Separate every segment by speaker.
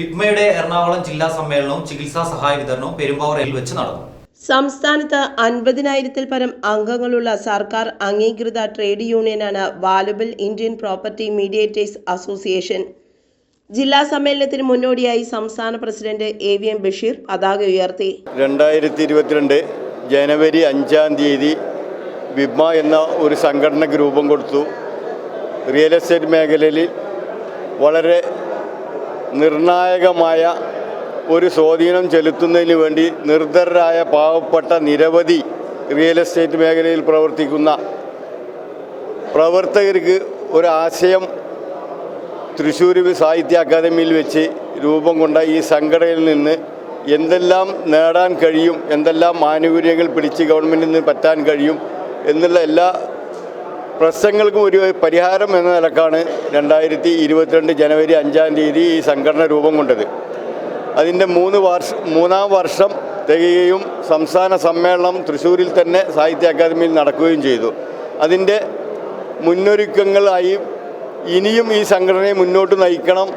Speaker 1: വിപ്മയുടെ എറണാകുളം ജില്ലാ സമ്മേളനവും ചികിത്സാ സഹായ വിതരണവും പെരുമ്പാവൂരിൽ വെച്ച് നടന്നു.
Speaker 2: സംസ്ഥാനത്ത് അൻപതിനായിരത്തിൽ പരം അംഗങ്ങളുള്ള സർക്കാർ അംഗീകൃത trade യൂണിയനാണ് valuable Indian property mediators association. ജില്ലാ സമ്മേളനത്തിന് മുന്നോടിയായി സംസ്ഥാന president A V M Basheer പതാക ഉയർത്തി.
Speaker 3: രണ്ടായിരത്തി ഇരുപത്തിരണ്ട് ജനുവരി അഞ്ചാം തീയതി വിബ്മ എന്ന ഒരു സംഘടനയ്ക്ക് രൂപം കൊടുത്തു. റിയൽ എസ്റ്റേറ്റ് മേഖലയിൽ വളരെ നിർണായകമായ ഒരു സ്വാധീനം ചെലുത്തുന്നതിന് വേണ്ടി നിർദ്ധരായ പാവപ്പെട്ട നിരവധി റിയൽ എസ്റ്റേറ്റ് മേഖലയിൽ പ്രവർത്തിക്കുന്ന പ്രവർത്തകർക്ക് ഒരു ആശയം തൃശ്ശൂർ സാഹിത്യ അക്കാദമിയിൽ വെച്ച് രൂപം കൊണ്ട ഈ സംഘടനയിൽ നിന്ന് എന്തെല്ലാം നേടാൻ കഴിയും എന്തെല്ലാം ആനുകൂല്യങ്ങൾ പിടിച്ച് ഗവൺമെന്റിൽ നിന്ന് പറ്റാൻ കഴിയും എന്നുള്ള എല്ലാ പ്രശ്നങ്ങൾക്കും ഒരു പരിഹാരം എന്ന നിലക്കാണ് രണ്ടായിരത്തി ഇരുപത്തിരണ്ട് ജനുവരി അഞ്ചാം തീയതി ഈ സംഘടന രൂപം കൊണ്ടത്. അതിന്റെ മൂന്ന് വർഷ മൂന്നാം വർഷം തികയുകയും സംസ്ഥാന സമ്മേളനം തൃശ്ശൂരിൽ തന്നെ സാഹിത്യ അക്കാദമിയിൽ നടക്കുകയും ചെയ്തു. അതിന്റെ മുന്നൊരുക്കങ്ങളായി ഇനിയും ഈ സംഘടനയെ മുന്നോട്ട് നയിക്കണം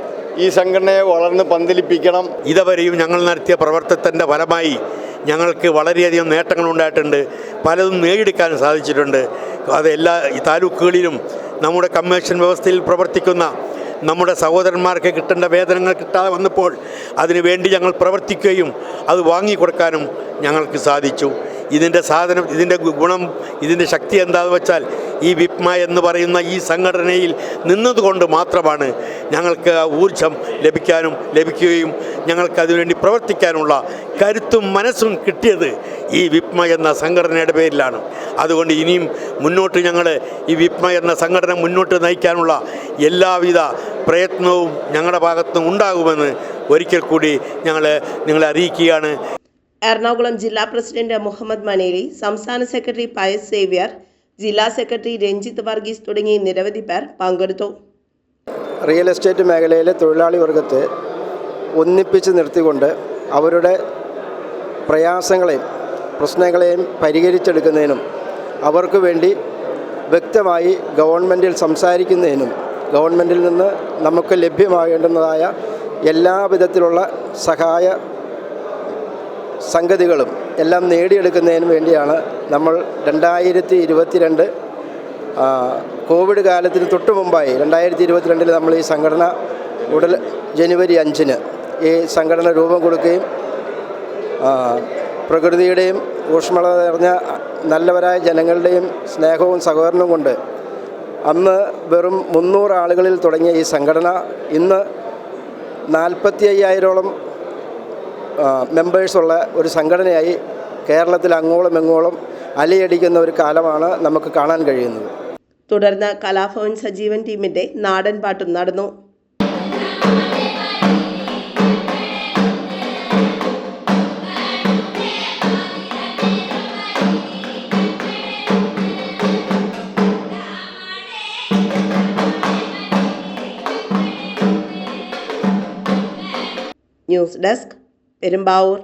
Speaker 3: ഈ സംഘടനയെ വളർന്ന് പന്തലിപ്പിക്കണം.
Speaker 4: ഇതുവരെയും ഞങ്ങൾ നടത്തിയ പ്രവർത്തനത്തിന്റെ ഫലമായി ഞങ്ങൾക്ക് വളരെയധികം നേട്ടങ്ങൾ ഉണ്ടായിട്ടുണ്ട് പലതും നേടിയെടുക്കാൻ സാധിച്ചിട്ടുണ്ട്. അത് എല്ലാ താലൂക്കുകളിലും നമ്മുടെ കമ്മീഷൻ വ്യവസ്ഥയിൽ പ്രവർത്തിക്കുന്ന നമ്മുടെ സഹോദരന്മാർക്ക് കിട്ടേണ്ട വേതനങ്ങൾ കിട്ടാതെ വന്നപ്പോൾ അതിനുവേണ്ടി ഞങ്ങൾ പ്രവർത്തിക്കുകയും അത് വാങ്ങിക്കൊടുക്കാനും ഞങ്ങൾക്ക് സാധിച്ചു. ഇതിന്റെ സാധനം ഇതിന്റെ ഗുണം ഇതിന്റെ ശക്തി എന്താണെന്ന് വെച്ചാൽ ഈ വിപ്മ എന്ന് പറയുന്ന ഈ സംഘടനയിൽ നിന്നതുകൊണ്ട് മാത്രമാണ് ഞങ്ങൾക്ക് ഊർജം ലഭിക്കാനും ലഭിക്കുകയും ഞങ്ങൾക്ക് അതിനുവേണ്ടി പ്രവർത്തിക്കാനുള്ള കരുത്തും മനസ്സും കിട്ടിയത് ഈ വിപ്മ എന്ന സംഘടനയുടെ പേരിലാണ്. അതുകൊണ്ട് ഇനിയും മുന്നോട്ട് ഞങ്ങൾ ഈ വിപ്മ എന്ന സംഘടന മുന്നോട്ട് നയിക്കാനുള്ള എല്ലാവിധ പ്രയത്നവും ഞങ്ങളുടെ ഭാഗത്തുനിന്ന് ഉണ്ടാകുമെന്ന് ഒരിക്കൽ കൂടി ഞങ്ങൾ നിങ്ങളെ അറിയിക്കുകയാണ്.
Speaker 2: എറണാകുളം ജില്ലാ പ്രസിഡന്റ് മുഹമ്മദ് മനേലി സംസ്ഥാന സെക്രട്ടറി പയസ് സേവ്യർ ജില്ലാ സെക്രട്ടറി രഞ്ജിത്ത് വർഗീസ് തുടങ്ങി നിരവധി പേർ പങ്കെടുത്തു.
Speaker 5: റിയൽ എസ്റ്റേറ്റ് മേഖലയിലെ തൊഴിലാളി വർഗത്തെ ഒന്നിപ്പിച്ച് നിർത്തിക്കൊണ്ട് അവരുടെ പ്രയാസങ്ങളെയും പ്രശ്നങ്ങളെയും പരിഹരിച്ചെടുക്കുന്നതിനും അവർക്ക് വേണ്ടി വ്യക്തമായി ഗവൺമെന്റിൽ സംസാരിക്കുന്നതിനും ഗവൺമെന്റിൽ നിന്ന് നമുക്ക് ലഭ്യമാകേണ്ടുന്നതായ എല്ലാ വിധത്തിലുള്ള സഹായ സംഗതികളും എല്ലാം നേടിയെടുക്കുന്നതിന് വേണ്ടിയാണ് നമ്മൾ രണ്ടായിരത്തി ഇരുപത്തിരണ്ട് കോവിഡ് കാലത്തിന് തൊട്ട് മുമ്പായി രണ്ടായിരത്തി ഇരുപത്തിരണ്ടിൽ നമ്മൾ ഈ സംഘടന ഉടൽ ജനുവരി അഞ്ചിന് ഈ സംഘടന രൂപം കൊടുക്കുകയും പ്രകൃതിയുടെയും ഊഷ്മളത നിറഞ്ഞ നല്ലവരായ ജനങ്ങളുടെയും സ്നേഹവും സഹകരണവും കൊണ്ട് അന്ന് വെറും മുന്നൂറ് ആളുകളിൽ തുടങ്ങിയ ഈ സംഘടന ഇന്ന് നാൽപ്പത്തി അയ്യായിരോളം മെമ്പേഴ്സുള്ള ഒരു സംഘടനയായി കേരളത്തിൽ അങ്ങോളം എങ്ങോളം അലയടിക്കുന്ന ഒരു കാലമാണ് നമുക്ക് കാണാൻ കഴിയുന്നത്.
Speaker 2: തുടർന്ന് കലാഭവൻ സജീവൻ ടീമിന്റെ നാടൻ പാട്ടും നടന്നു. News desk Perumbavoor.